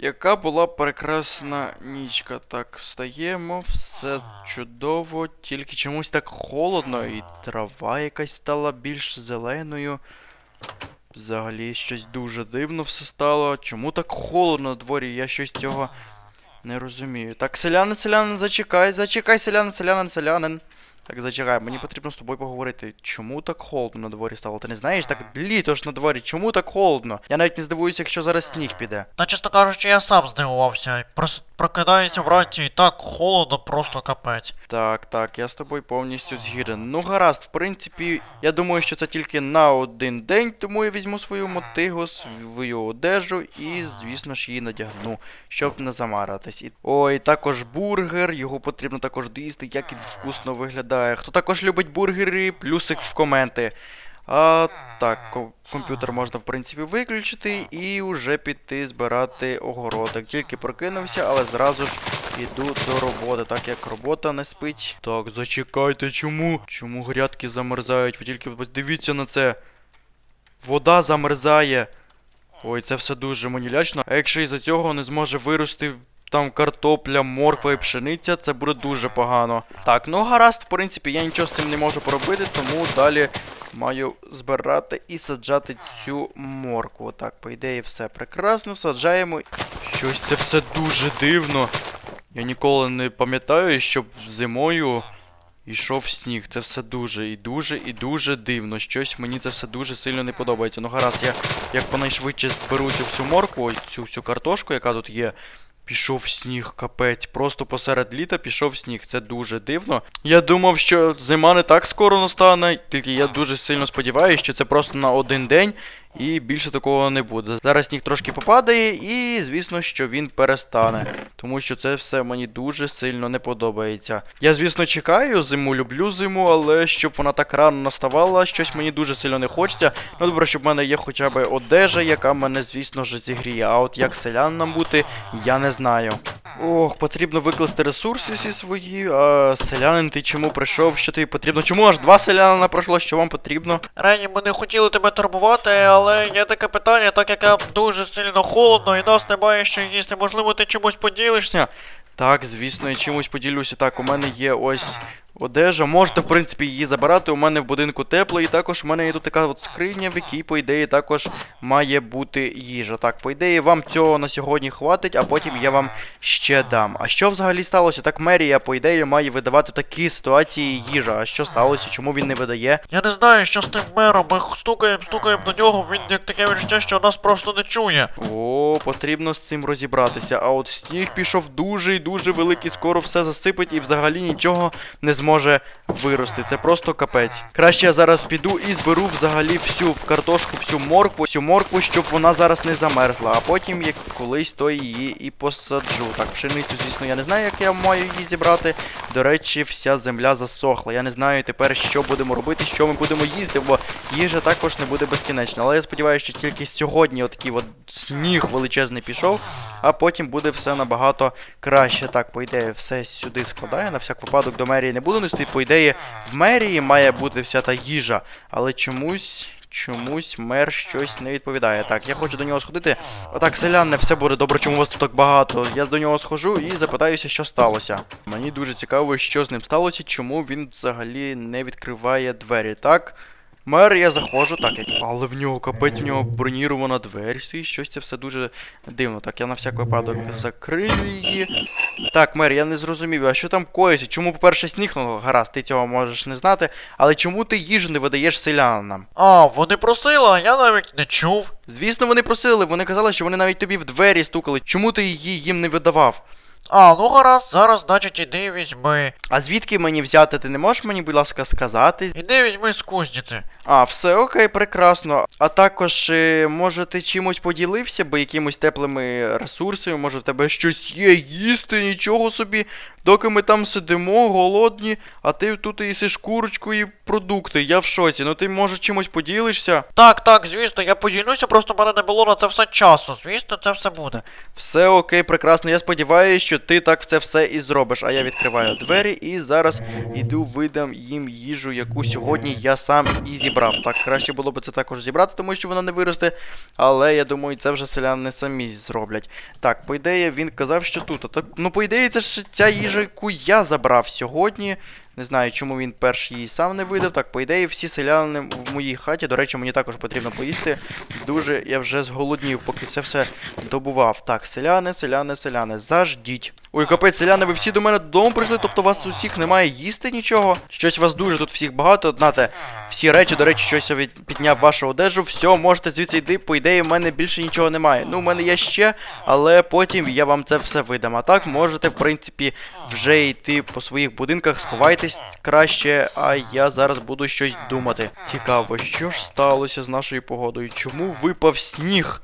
Яка була прекрасна нічка. Так, встаємо, все чудово, тільки чомусь так холодно, і трава якась стала більш зеленою. Взагалі щось дуже дивно все стало. Чому так холодно на дворі? Я щось цього не розумію. Так, селянин, селянин, зачекай, зачекай, селянин, селянин, селянин. Так, зачекай, мені потрібно з тобою поговорити. Чому так холодно на дворі стало? Ти не знаєш? Так літо ж на дворі, чому так холодно? Я навіть не здивуюся, якщо зараз сніг піде. Та чесно кажучи, я сам здивувався. Просто прокидається вранці і так холодно, просто капець. Так, так, я з тобою повністю згіден. Ну гаразд, в принципі, я думаю, що це тільки на один день, тому я візьму свою мотигу, свою одежу і, звісно ж, її надягну, щоб не замаратись. Ой, також бургер, його потрібно також доїсти, як він вкусно виглядає. Хто також любить бургери, плюсик в коменти. А так, комп'ютер можна в принципі виключити і вже піти збирати огородик. Тільки прокинувся, але зразу ж іду до роботи, так як робота не спить. Так, зачекайте, чому? Чому грядки замерзають? Ви тільки подивіться на це. Вода замерзає. Ой, це все дуже мені лячно. А якщо із-за цього не зможе вирости там картопля, морква і пшениця, це буде дуже погано. Так, ну гаразд, в принципі, я нічого з цим не можу поробити, тому далі маю збирати і саджати цю моркву. Так, по ідеї, все прекрасно, саджаємо. Щось це все дуже дивно. Я ніколи не пам'ятаю, щоб зимою йшов сніг. Це все дуже і дуже і дуже дивно. Щось мені це все дуже сильно не подобається. Ну гаразд, я як понайшвидше зберу цю всю моркву, цю всю картошку, яка тут є. Пішов сніг, капець. Просто посеред літа пішов сніг. Це дуже дивно. Я думав, що зима не так скоро настане, тільки я дуже сильно сподіваюся, що це просто на один день і більше такого не буде. Зараз сніг трошки попадає, і звісно, що він перестане. Тому що це все мені дуже сильно не подобається. Я, звісно, чекаю зиму, люблю зиму, але щоб вона так рано наставала, щось мені дуже сильно не хочеться. Ну добре, щоб в мене є хоча б одежа, яка мене, звісно ж, зігріє. А от як селянам бути, я не знаю. Ох, потрібно викласти ресурси всі свої. А селянин, ти чому прийшов? Що тобі потрібно? Чому аж два селянина пройшло? Що вам потрібно? Рені, ми не хотіли тебе турбувати, але є таке питання, так як дуже сильно холодно і нас немає що їсти, можливо, ти чимось поділишся? Так, звісно, я чимось поділюся. Так, у мене є ось одежа. Можете, в принципі, її забирати. У мене в будинку тепло, і також у мене є тут така от скриня, в якій, по ідеї, також має бути їжа. Так, по ідеї, вам цього на сьогодні хватить, а потім я вам ще дам. А що взагалі сталося? Так, мерія, по ідеї, має видавати такі ситуації їжа. А що сталося? Чому він не видає? Я не знаю, що з тим мером, ми стукаємо, стукаємо до нього, він як таке відчуття, що нас просто не чує. О, потрібно з цим розібратися. А от сніг пішов дуже і дуже великий, скоро все засипить і взагалі нічого не зможе вирости. Це просто капець. Краще я зараз піду і зберу взагалі всю картошку, всю моркву, всю моркву, щоб вона зараз не замерзла. А потім як колись то її і посаджу. Так, пшеницю, звісно, я не знаю, як я маю її зібрати. До речі, вся земля засохла. Я не знаю тепер, що будемо робити, що ми будемо їсти, бо їжа також не буде безкінечна. Але я сподіваюся, що тільки сьогодні отакий от сніг величезний пішов, а потім буде все набагато краще. Так, по ідеї, все сюди складаю. На всяк випадок до мерії не буду нести. По ідеї, в мерії має бути вся та їжа, але чомусь. Чомусь мер щось не відповідає. Так, я хочу до нього сходити. Отак, селяне, все буде добре, чому вас тут так багато. Я до нього схожу і запитаюся, що сталося. Мені дуже цікаво, що з ним сталося, чому він взагалі не відкриває двері. Так, Мер, я заходжу, так, як. Але в нього капець, в нього бронірована двері стоїть, щось це все дуже дивно. Так, я на всяк випадок закрию її. Так, мер, я не зрозумів, а що там коїться? Чому, по-перше, сніг, ну гаразд, ти цього можеш не знати, але чому ти їжу не видаєш селянам? А, вони просили, а я навіть не чув. Звісно, вони просили, вони казали, що вони навіть тобі в двері стукали. Чому ти її їм не видавав? А, ну гаразд, зараз, значить, іди візьми. А звідки мені взяти? Ти не можеш мені, будь ласка, сказати? Іди візьми з кузниці. А, все окей, прекрасно. А також, е, може, ти чимось поділився би якимось теплими ресурсами, може в тебе щось є їсти, нічого собі. Доки ми там сидимо, голодні, а ти тут їсиш курочку і продукти. Я в шоці. Ну ти може чимось поділишся? Так, так, звісно, я поділюся, просто в мене не було на це все часу. Звісно, це все буде. Все окей, прекрасно. Я сподіваюся, що ти так це все і зробиш. А я відкриваю двері і зараз іду видам їм їжу, яку сьогодні я сам і зібрав. Зібрав. Так, краще було б це також зібрати, тому що вона не виросте. Але я думаю, це вже селяни самі зроблять. Так, по ідеї, він казав, що тут. А так, ну, по ідеї, це ж ця їжа, яку я забрав сьогодні. Не знаю, чому він перший її сам не видав. Так, по ідеї, всі селяни в моїй хаті. До речі, мені також потрібно поїсти. Дуже я вже зголоднів, поки це все добував. Так, селяни, селяни, селяни, заждіть. Ой, капець, селяни, ви всі до мене додому прийшли, тобто вас усіх немає їсти нічого. Щось вас дуже тут всіх багато. Знате, всі речі, до речі, щось від... підняв вашу одежу. Все, можете звідси йти. По ідеї, в мене більше нічого немає. Ну, в мене є ще, але потім я вам це все видам. А так можете, в принципі, вже йти по своїх будинках, сховайтесь краще, а я зараз буду щось думати. Цікаво, що ж сталося з нашою погодою? Чому випав сніг?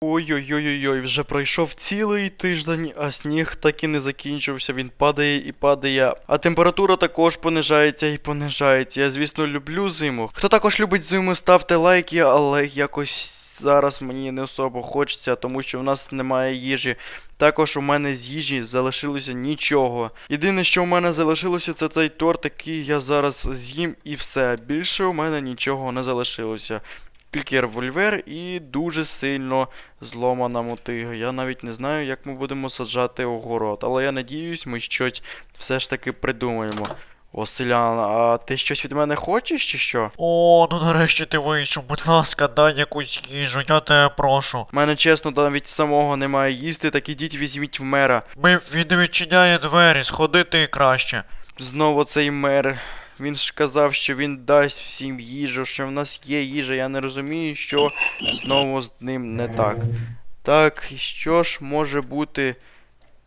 Ой-ой-ой-ой, вже пройшов цілий тиждень, а сніг так і не закінчився. Він падає і падає. А температура також понижається і понижається. Я, звісно, люблю зиму. Хто також любить зиму, ставте лайки, але якось зараз мені не особо хочеться, тому що в нас немає їжі. Також у мене з їжі залишилося нічого. Єдине, що у мене залишилося, це цей торт, який я зараз з'їм, і все. Більше у мене нічого не залишилося. Тільки револьвер і дуже сильно зломана мотига. Я навіть не знаю, як ми будемо саджати огород, але я надіюсь, ми щось все ж таки придумаємо. О, селяна, а ти щось від мене хочеш чи що? О, ну нарешті ти вийшов, будь ласка, дай якусь їжу, я тебе прошу. У мене чесно, навіть самого немає їсти, так ідіть візьміть в мера. Ми він відчиняє двері, сходи ти краще. Знову цей мер. Він ж казав, що він дасть всім їжу, що в нас є їжа. Я не розумію, що знову з ним не так. Так, що ж може бути.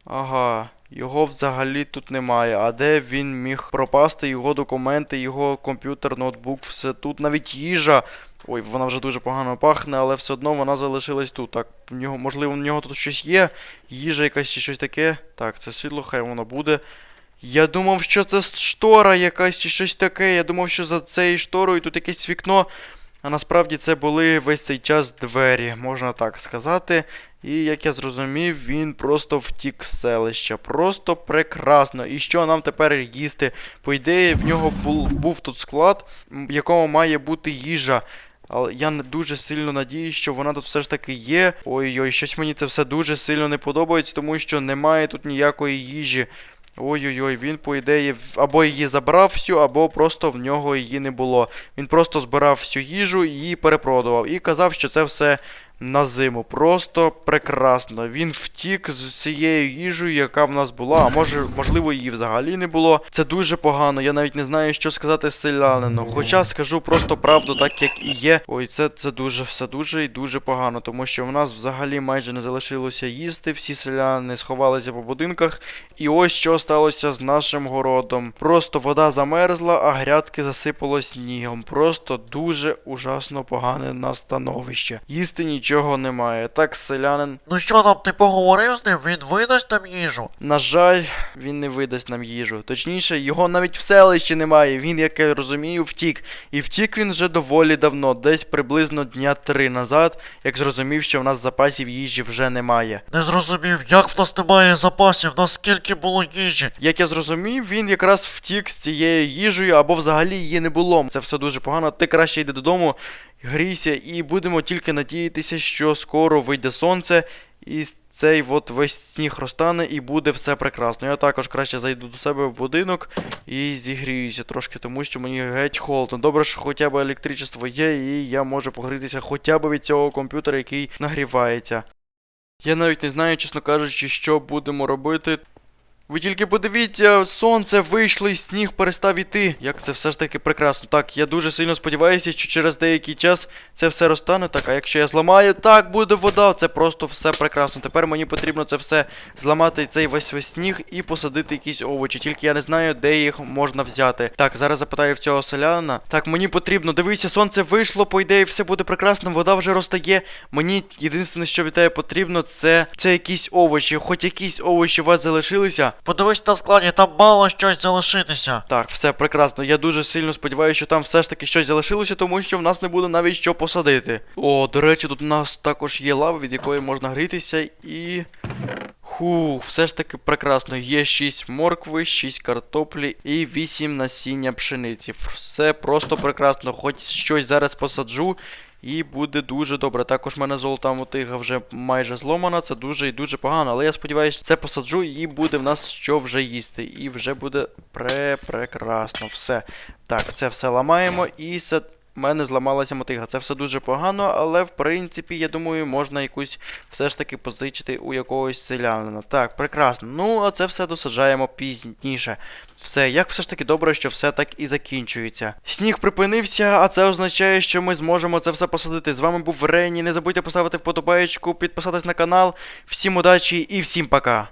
Ага, його взагалі тут немає. А де він міг пропасти? Його документи, його комп'ютер, ноутбук, все тут, навіть їжа. Ой, вона вже дуже погано пахне, але все одно вона залишилась тут. Так, в нього, можливо, в нього тут щось є. Їжа якась чи щось таке. Так, це світло, хай воно буде. Я думав, що це штора якась чи щось таке. Я думав, що за цією шторою тут якесь вікно. А насправді це були весь цей час двері, можна так сказати. І як я зрозумів, він просто втік з селища. Просто прекрасно. І що нам тепер їсти? По ідеї, в нього бул, був тут склад, в якому має бути їжа. Але я дуже сильно надіюсь, що вона тут все ж таки є. Ой-ой, щось мені це все дуже сильно не подобається, тому що немає тут ніякої їжі. Ой-ой-ой, він, по ідеї, або її забрав всю, або просто в нього її не було. Він просто збирав всю їжу і її перепродував. І казав, що це все на зиму. Просто прекрасно. Він втік з цією їжею, яка в нас була, а може, можливо, її взагалі не було. Це дуже погано. Я навіть не знаю, що сказати селянину. Хоча скажу просто правду, так як і є. Ой, це, це дуже все дуже і дуже погано, тому що в нас взагалі майже не залишилося їсти. Всі селяни сховалися по будинках. І ось що сталося з нашим городом. Просто вода замерзла, а грядки засипало снігом. Просто дуже ужасно погане настановище. Їсти нічого немає. Так, селянин, Ну що там, ти поговорив з ним? Він видасть нам їжу? на жаль, він не видасть нам їжу. Точніше, його навіть в селищі немає. Він, як я розумію, втік. І втік він вже доволі давно, десь приблизно дня три назад, як зрозумів, що в нас запасів їжі вже немає. Не зрозумів, як в нас немає запасів, наскільки було їжі. Як я зрозумів, він якраз втік з цією їжею або взагалі її не було. Це все дуже погано. Ти краще йди додому, грійся, і будемо тільки надіятися, що скоро вийде сонце, і цей от весь сніг розтане, і буде все прекрасно. Я також краще зайду до себе в будинок і зігріюся трошки, тому що мені геть холодно. Добре, що хоча б електричество є, і я можу погрітися хоча б від цього комп'ютера, який нагрівається. Я навіть не знаю, чесно кажучи, що будемо робити. Ви тільки подивіться, сонце вийшло і сніг перестав іти. Як це все ж таки прекрасно. Так, я дуже сильно сподіваюся, що через деякий час це все розтане. Так, а якщо я зламаю, так буде вода. Це просто все прекрасно. Тепер мені потрібно це все зламати, цей весь весь сніг і посадити якісь овочі. Тільки я не знаю, де їх можна взяти. Так, зараз запитаю в цього селянина. Так, мені потрібно. Дивися, сонце вийшло, по ідеї, все буде прекрасно, вода вже розтає. Мені єдине, що від тебе потрібно, це, це якісь овочі. Хоч якісь овочі у вас залишилися. Подивись на складі, там мало щось залишитися. Так, все прекрасно. Я дуже сильно сподіваюся, що там все ж таки щось залишилося, тому що в нас не буде навіть що посадити. О, до речі, тут у нас також є лава, від якої можна грітися і. Фух, все ж таки прекрасно. Є 6 моркви, 6 картоплі і 8 насіння пшениці. Все просто прекрасно. Хоч щось зараз посаджу. І буде дуже добре. Також в мене золота мотига вже майже зломана, це дуже і дуже погано. Але я сподіваюся, це посаджу і буде в нас що вже їсти. І вже буде пре-прекрасно. Все. Так, це все ламаємо і це. У мене зламалася мотига. Це все дуже погано, але в принципі, я думаю, можна якусь все ж таки позичити у якогось селянина. Так, прекрасно. Ну, а це все досаджаємо пізніше. Все, як все ж таки добре, що все так і закінчується. Сніг припинився, а це означає, що ми зможемо це все посадити. З вами був Рені. Не забудьте поставити вподобаєчку, підписатись на канал. Всім удачі і всім пока!